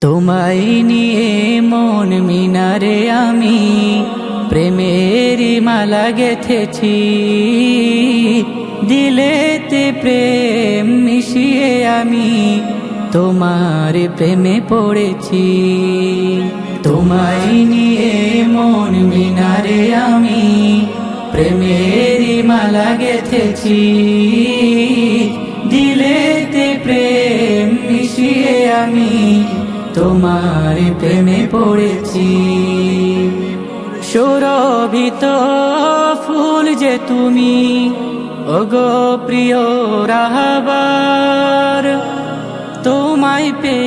তোমায় নিয়ে মন মিনারে আমি, প্রেমের মালা গেথেছি। দিলেতে প্রেম মিশিয়ে আমি, তোমার প্রেমে পড়েছি। তোমায় নিয়ে মন মিনারে আমি, প্রেমের মালা গেথেছি। দিলেতে প্রেম মিশিয়ে আমি তোমার প্রেমে পড়েছি। সুরভিত ফুল যে তুমি, ওগো প্রিয় রাহবার, তোমায় পে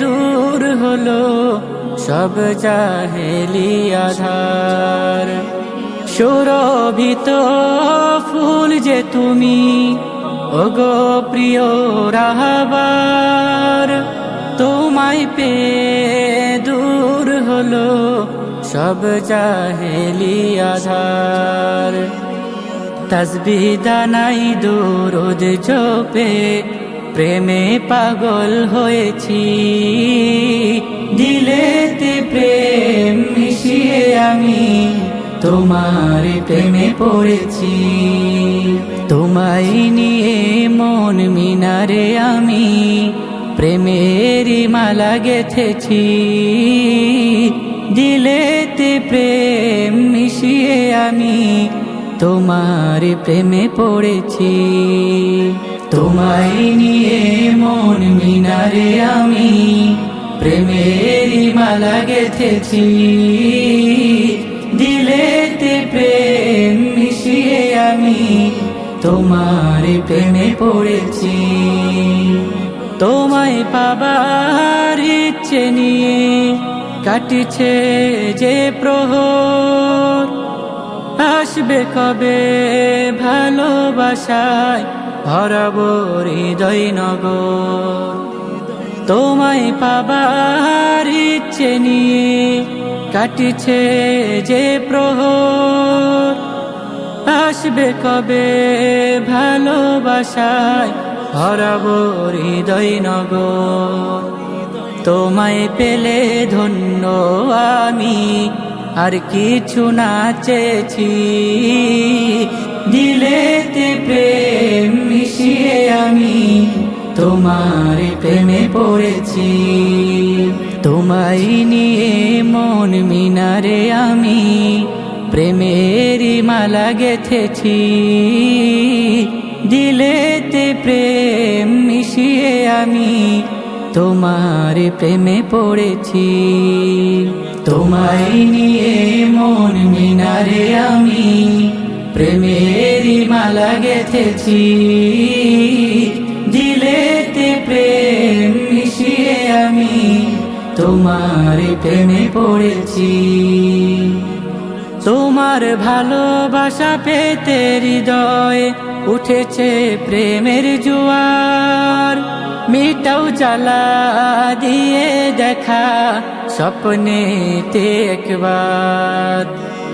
দূর হলো সব চাহেলি আধার। সুরভিত ফুল যে তুমি, ওগো প্রিয় রাহবার তোমায় পে দূর হলো সব চাহেলি আধার। তসবি দানাই দূরদ চোপে প্রেমে পাগল হয়েছি। দিলেতে প্রেম মিশিয়ে আমি তোমার প্রেমে পড়েছি। তোমায় নিয়ে মন মিনারে আমি প্রেমের মালা গেথেছি। দিলেতে প্রেম মিশিয়ে আমি তোমার প্রেমে পড়েছি। তোমায় নিয়ে মন মিনারে আমি প্রেমের মালা গেথেছি। দিলেতে প্রেম মিশিয়ে আমি তোমার প্রেমে পড়েছি। তোমায় পাবার ইচ্ছে নিয়ে কাটিছে যে প্রহর। আসবে কবে ভালোবাসায় ভরাবো হৃদয় নগর। তোমায় পাবার ইচ্ছে নিয়ে কাটিছে যে প্রহর। আসবে কবে ভালোবাসায় ভরাবো হৃদয় নগর। তোমায় পেলে ধন্য আমি, আর কিছু না চেয়েছি। দিলেতে প্রেম মিশিয়ে আমি, তোমার প্রেমে পড়েছি। তোমায় নিয়ে মন মিনারে আমি প্রেমের মালা গেথেছি। দিলেতে প্রেম আমি তোমার প্রেমে পড়েছি। তোমায় নিয়ে মন মিনারে আমি প্রেমের মালা গেথেছি। দিলেতে প্রেম মিশিয়ে আমি তোমার প্রেমে পড়েছি। তোমার ভালোবাসা পেতে হৃদয় উঠেছে প্রেমের জুয়ার। মিটাও জ্বালা দিয়ে দেখা স্বপ্নেতে একবার।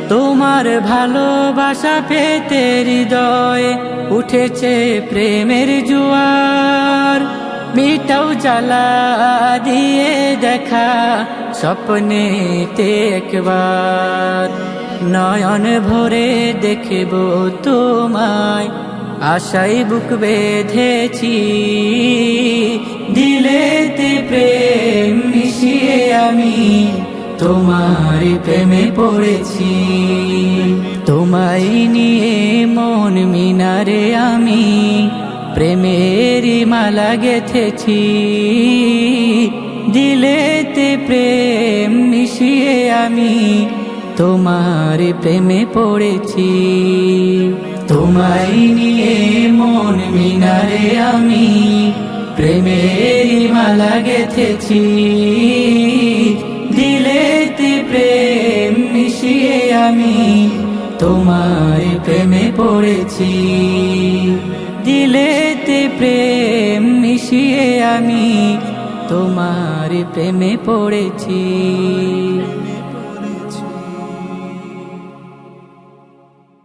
তোমার ভালোবাসা পেতে হৃদয় উঠেছে প্রেমের জুয়ার। মিটাও জ্বালা দিয়ে দেখা স্বপ্নেতে একবার। নয়ন ভরে দেখব তোমায়। আশাই বুক বেঁধেছি, দিলেতে প্রেম মিশিয়ে আমি তোমার প্রেমে পড়েছি। তোমায় নিয়ে মন মিনারে আমি প্রেমের মালা গেথেছি। দিলেতে প্রেম মিশিয়ে আমি তোমার প্রেমে পড়েছি। তোমায় নিয়ে মন মিনারে আমি প্রেমের মালা গেথেছি। দিলেতে প্রেম মিশিয়ে আমি তোমার প্রেমে পড়েছি। দিলেতে প্রেম মিশিয়ে আমি তোমার প্রেমে পড়েছি।